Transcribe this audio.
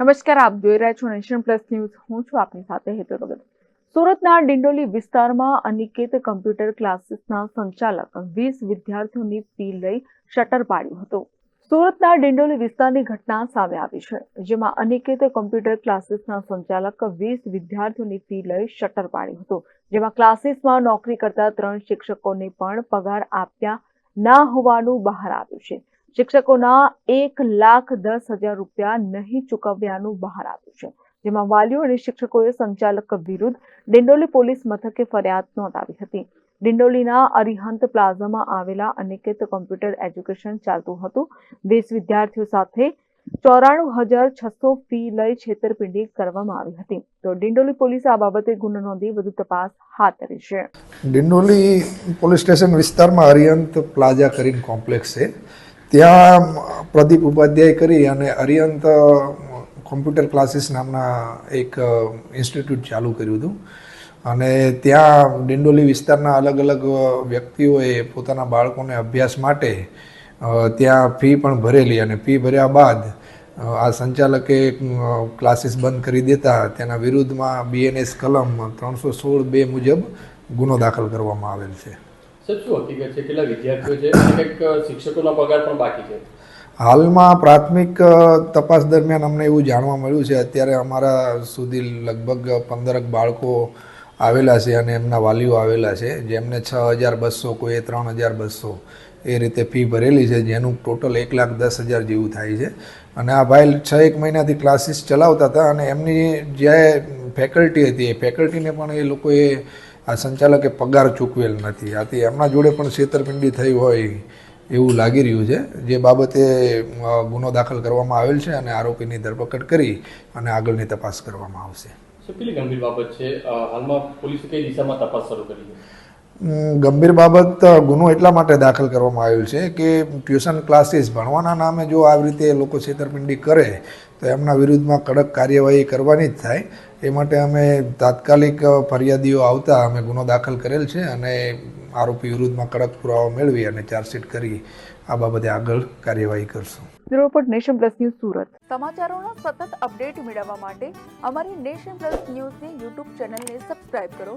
નમસ્કાર, આપ જોઈ રહ્યા છો નેશન પ્લસ ન્યૂઝ. હું છું આપની સાથે હેતુ ભગત સુરતના ડિંડોલી વિસ્તારમાં અનિકેત કમ્પ્યુટર ક્લાસીસના સંચાલક વીસ વિદ્યાર્થીઓની ફી લઈ શટર પાડ્યું હતું. સુરતના ડિંડોલી વિસ્તારની ઘટના સામે આવી છે, જેમાં અનિકેત કમ્પ્યુટર ક્લાસીસના સંચાલક વીસ વિદ્યાર્થીઓની ફી લઈ શટર પાડ્યું હતું, જેમાં ક્લાસીસમાં નોકરી કરતા ત્રણ શિક્ષકોને પણ પગાર આપ્યા ના હોવાનું બહાર આવ્યું છે. શિક્ષકોના એક લાખ દસ હજાર રૂપિયા નહીં ચૂકવ્યાનું બહાર આવ્યું છે. જેમાં વાલીઓ અને શિક્ષકોએ સંચાલક વિરુદ્ધ ડિંડોલી પોલીસ મથકે ફરિયાદ નોંધાવી હતી. ડિંડોલીના અરિહંત પ્લાઝામાં આવેલા અનિકેત કોમ્પ્યુટર એજ્યુકેશન ચાલતું હતું. વીસ વિદ્યાર્થીઓ સાથે ચોરાણું હજાર છસો ફી લઈ છેતરપિંડી કરવામાં આવી હતી. તો ડિંડોલી પોલીસે આ બાબતે ગુનો નોંધી વધુ તપાસ હાથ ધરી છે. ડિંડોલી પોલીસ સ્ટેશન વિસ્તારમાં અરિયંત પ્લાઝા કરીને કોમ્પ્લેક્સ છે. ત્યાં પ્રદીપ ઉપાધ્યાય કરી અને અરિયંત કોમ્પ્યુટર ક્લાસીસ નામના એક ઇન્સ્ટિટ્યૂટ ચાલુ કર્યું હતું. અને ત્યાં ડિંડોલી વિસ્તારના અલગ અલગ વ્યક્તિઓએ પોતાના બાળકોને અભ્યાસ માટે ત્યાં ફી પણ ભરેલી અને ફી ભર્યા બાદ આ સંચાલકે ક્લાસીસ બંધ કરી દેતા. તેના વિરુદ્ધમાં બીએનએસ કલમ ત્રણસો સોળ બે મુજબ ગુનો દાખલ કરવામાં આવેલ છે. સાહેબ બાકી છે? હાલમાં પ્રાથમિક તપાસ દરમિયાન અમને એવું જાણવા મળ્યું છે, અત્યારે અમારા સુધી લગભગ પંદરક બાળકો આવેલા છે અને એમના વાલીઓ આવેલા છે, જેમને છ હજાર બસો કોઈએ ત્રણ હજાર બસો એ રીતે ફી ભરેલી છે, જેનું ટોટલ એક લાખ દસ હજાર જેવું થાય છે. અને આ ભાઈ છ એક મહિનાથી ક્લાસીસ ચલાવતા હતા અને એમની જે ફેકલ્ટી હતી, એ ફેકલ્ટીને પણ એ લોકોએ આ સંચાલકે પગાર ચૂકવેલ નથી. આથી એમના જોડે પણ છેતરપિંડી થઈ હોય એવું લાગી રહ્યું છે. જે બાબતે ગુનો દાખલ કરવામાં આવેલ છે અને આરોપીની ધરપકડ કરી અને આગળની તપાસ કરવામાં આવશે. કેટલી ગંભીર બાબત છે? હાલમાં પોલીસે કઈ દિશામાં તપાસ શરૂ કરી છે? ગંભીર બાબત ગુનો એટલા માટે દાખલ કરવામાં આવેલ છે કે ટ્યુશન ક્લાસીસ ભણવાના નામે જો આવી રીતે લોકો છેતરપિંડી કરે તો એમના વિરુદ્ધમાં કડક કાર્યવાહી કરવાની જ થાય. એ માટે અમે તાત્કાલિક ફરિયાદીઓ આવતા અમે ગુનો દાખલ કરેલ છે અને આરોપી વિરુદ્ધમાં કડક પુરાવા મેળવી અને ચાર્જશીટ કરી આ બાબતે આગળ કાર્યવાહી કરશું. Bureau report Nation Plus News Surat. સમાચારોના સતત અપડેટ મેળવવા માટે અમારી નેશન પ્લસ ન્યૂઝની યુટ્યુબ ચેનલને સબસ્ક્રાઇબ કરો.